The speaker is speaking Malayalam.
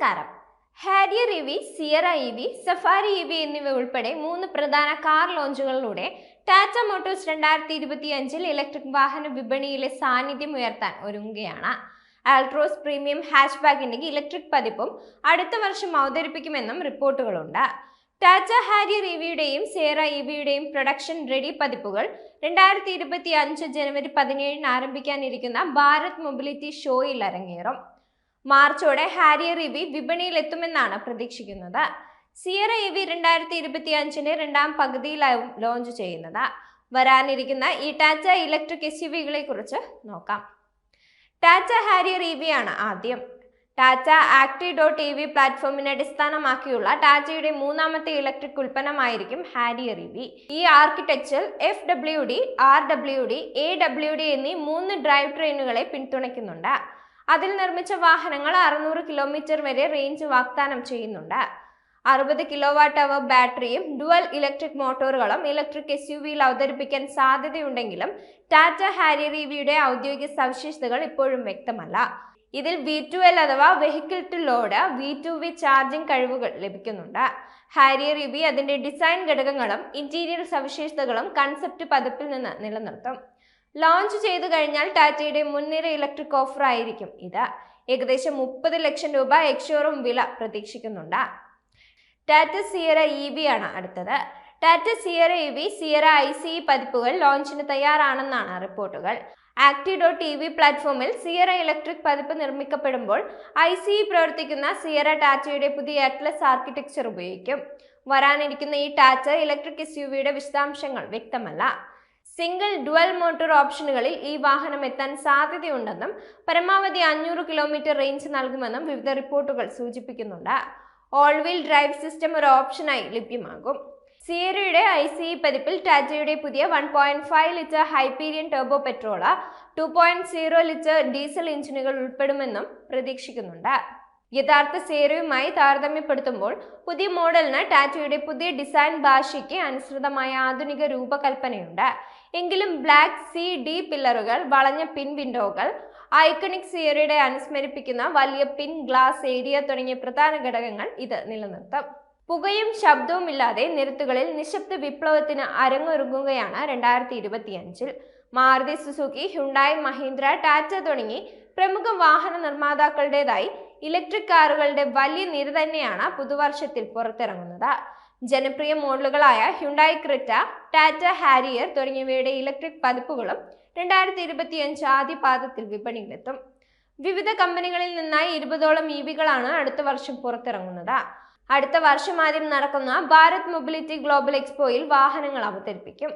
നമസ്കാരം. Harrier E V Sierra E V Safari E V എന്നിവ ഉൾപ്പെടെ മൂന്ന് പ്രധാന കാർ ലോഞ്ചുകളിലൂടെ ടാറ്റ മോട്ടോഴ്സ് രണ്ടായിരത്തി ഇരുപത്തി അഞ്ചിൽ ഇലക്ട്രിക് വാഹന വിപണിയിലെ സാന്നിധ്യം ഉയർത്താൻ ഒരുങ്ങുകയാണ്. ആൾട്രോസ് പ്രീമിയം ഹാച്ച്ബാക്കിന്റെ ഇലക്ട്രിക് പതിപ്പും അടുത്ത വർഷം അവതരിപ്പിക്കുമെന്നും റിപ്പോർട്ടുകളുണ്ട്. ടാറ്റ ഹാരിയർ ഇ വിയുടെയും സിയറ ഇ വിയുടെയും പ്രൊഡക്ഷൻ റെഡി പതിപ്പുകൾ രണ്ടായിരത്തി ഇരുപത്തി അഞ്ച് ജനുവരി പതിനേഴിന് ആരംഭിക്കാനിരിക്കുന്ന ഭാരത് മൊബിലിറ്റി ഷോയിൽ അരങ്ങേറും. മാർച്ചോടെ ഹാരിയർ ഇ വി വിപണിയിൽ എത്തുമെന്നാണ് പ്രതീക്ഷിക്കുന്നത്. സിയറ ഇ വി രണ്ടായിരത്തി ഇരുപത്തി അഞ്ചിന്റെ രണ്ടാം പകുതിയിലാവും ലോഞ്ച് ചെയ്യുന്നത്. വരാനിരിക്കുന്ന ഈ ടാറ്റ ഇലക്ട്രിക് എസ് യു വികളെ കുറിച്ച് നോക്കാം. ടാറ്റ ഹാരിയർ ഇ വി ആണ് ആദ്യം. Tata acti dot E V പ്ലാറ്റ്ഫോമിനെ അടിസ്ഥാനമാക്കിയുള്ള ടാറ്റയുടെ മൂന്നാമത്തെ ഇലക്ട്രിക് ഉൽപ്പന്നമായിരിക്കും ഹാരിയർ ഇ വി ഈ architecture F W D R W D A W D എന്നീ മൂന്ന് ഡ്രൈവ് ട്രെയിനുകളെ പിന്തുണയ്ക്കുന്നുണ്ട്. അതിൽ നിർമ്മിച്ച വാഹനങ്ങൾ അറുന്നൂറ് കിലോമീറ്റർ വരെ റേഞ്ച് വാഗ്ദാനം ചെയ്യുന്നുണ്ട്. അറുപത് കിലോ വാട്ട് അവർ ബാറ്ററിയും ഡുവൽ ഇലക്ട്രിക് മോട്ടോറുകളും ഇലക്ട്രിക് എസ് യു വിയിൽ അവതരിപ്പിക്കാൻ സാധ്യതയുണ്ടെങ്കിലും ടാറ്റ ഹാരിയർ ഇ വിയുടെ ഔദ്യോഗിക സവിശേഷതകൾ ഇപ്പോഴും വ്യക്തമല്ല. ഇതിൽ വി ടു എൽ അഥവാ vehicle to load V to V charging കഴിവുകൾ ലഭിക്കുന്നുണ്ട്. ഹാരിയർ ഇ വി അതിന്റെ ഡിസൈൻ ഘടകങ്ങളും ഇന്റീരിയർ സവിശേഷതകളും കൺസെപ്റ്റ് പതിപ്പിൽ നിന്ന് നിലനിർത്തും. ലോഞ്ച് ചെയ്തു കഴിഞ്ഞാൽ ടാറ്റയുടെ മുൻനിര ഇലക്ട്രിക് ഓഫർ ആയിരിക്കും ഇത്. ഏകദേശം മുപ്പത് ലക്ഷം രൂപ എക്സ്ഷോറും വില പ്രതീക്ഷിക്കുന്നുണ്ട്. ടാറ്റ സിയറ ഇ വി ആണ് അടുത്തത്. Tata Sierra E V Sierra I C പതിപ്പുകൾ ലോഞ്ചിന് തയ്യാറാണെന്നാണ് റിപ്പോർട്ടുകൾ. ആക്ടി ഡോട്ട് ടി വി പ്ലാറ്റ്ഫോമിൽ സിയറ ഇലക്ട്രിക് പതിപ്പ് നിർമ്മിക്കപ്പെടുമ്പോൾ ഐ സി പ്രവർത്തിക്കുന്ന സിയറ ടാറ്റയുടെ പുതിയ അറ്റ്ലസ് ആർക്കിടെക്ചർ ഉപയോഗിക്കും. വരാനിരിക്കുന്ന ഈ ടാറ്റ ഇലക്ട്രിക് എസ് യു വിശദാംശങ്ങൾ വ്യക്തമല്ല. സിംഗിൾ ഡുവൽ മോട്ടോർ ഓപ്ഷനുകളിൽ ഈ വാഹനം എത്താൻ സാധ്യതയുണ്ടെന്നും പരമാവധി അഞ്ഞൂറ് കിലോമീറ്റർ റേഞ്ച് നൽകുമെന്നും വിവിധ റിപ്പോർട്ടുകൾ സൂചിപ്പിക്കുന്നുണ്ട്. ഓൾ വീൽ ഡ്രൈവ് സിസ്റ്റം ഒരു ഓപ്ഷനായി ലഭ്യമാകും. സിയറയുടെ ഐ സി പതിപ്പിൽ ടാറ്റയുടെ പുതിയ one point five litre Hyperion turbo petrol two point zero litre diesel എഞ്ചിനുകൾ ഉൾപ്പെടുമെന്നും പ്രതീക്ഷിക്കുന്നുണ്ട്. യഥാർത്ഥ സേരയുമായി താരതമ്യപ്പെടുത്തുമ്പോൾ പുതിയ മോഡലിന് ടാറ്റയുടെ പുതിയ ഡിസൈൻ ഭാഷയ്ക്ക് അനുസൃതമായ ആധുനിക രൂപകൽപ്പനയുണ്ട്. എങ്കിലും ബ്ലാക്ക് സി ഡി പില്ലറുകൾ വളഞ്ഞ പിൻ വിൻഡോകൾ ഐക്കണിക് സിയറിയുടെ അനുസ്മരിപ്പിക്കുന്ന വലിയ പിൻ ഗ്ലാസ് ഏരിയ തുടങ്ങിയ പ്രധാന ഘടകങ്ങൾ ഇത് നിലനിർത്തും. പുകയും ശബ്ദവും ഇല്ലാതെ നിരത്തുകളിൽ നിശബ്ദ വിപ്ലവത്തിന് അരങ്ങൊരുങ്ങുകയാണ് രണ്ടായിരത്തി ഇരുപത്തിയഞ്ചിൽ മാരുതി സുസുക്കി ഹുണ്ടായി മഹീന്ദ്ര ടാറ്റ തുടങ്ങി പ്രമുഖ വാഹന നിർമ്മാതാക്കളുടേതായി ഇലക്ട്രിക് കാറുകളുടെ വലിയ നിര തന്നെയാണ് പുതുവർഷത്തിൽ പുറത്തിറങ്ങുന്നത്. ജനപ്രിയ മോഡലുകളായ ഹ്യുണ്ടായി ക്രിറ്റ ടാറ്റ ഹാരിയർ തുടങ്ങിയവയുടെ ഇലക്ട്രിക് പതിപ്പുകളും രണ്ടായിരത്തി ഇരുപത്തിയഞ്ച് ആദ്യ പാദത്തിൽ വിപണിയിലെത്തും. വിവിധ കമ്പനികളിൽ നിന്നായി ഇരുപതോളം ഇ വികളാണ് അടുത്ത വർഷം പുറത്തിറങ്ങുന്നത്. അടുത്ത വർഷം ആദ്യം നടക്കുന്ന ഭാരത് മൊബിലിറ്റി ഗ്ലോബൽ എക്സ്പോയിൽ വാഹനങ്ങൾ അവതരിപ്പിക്കും.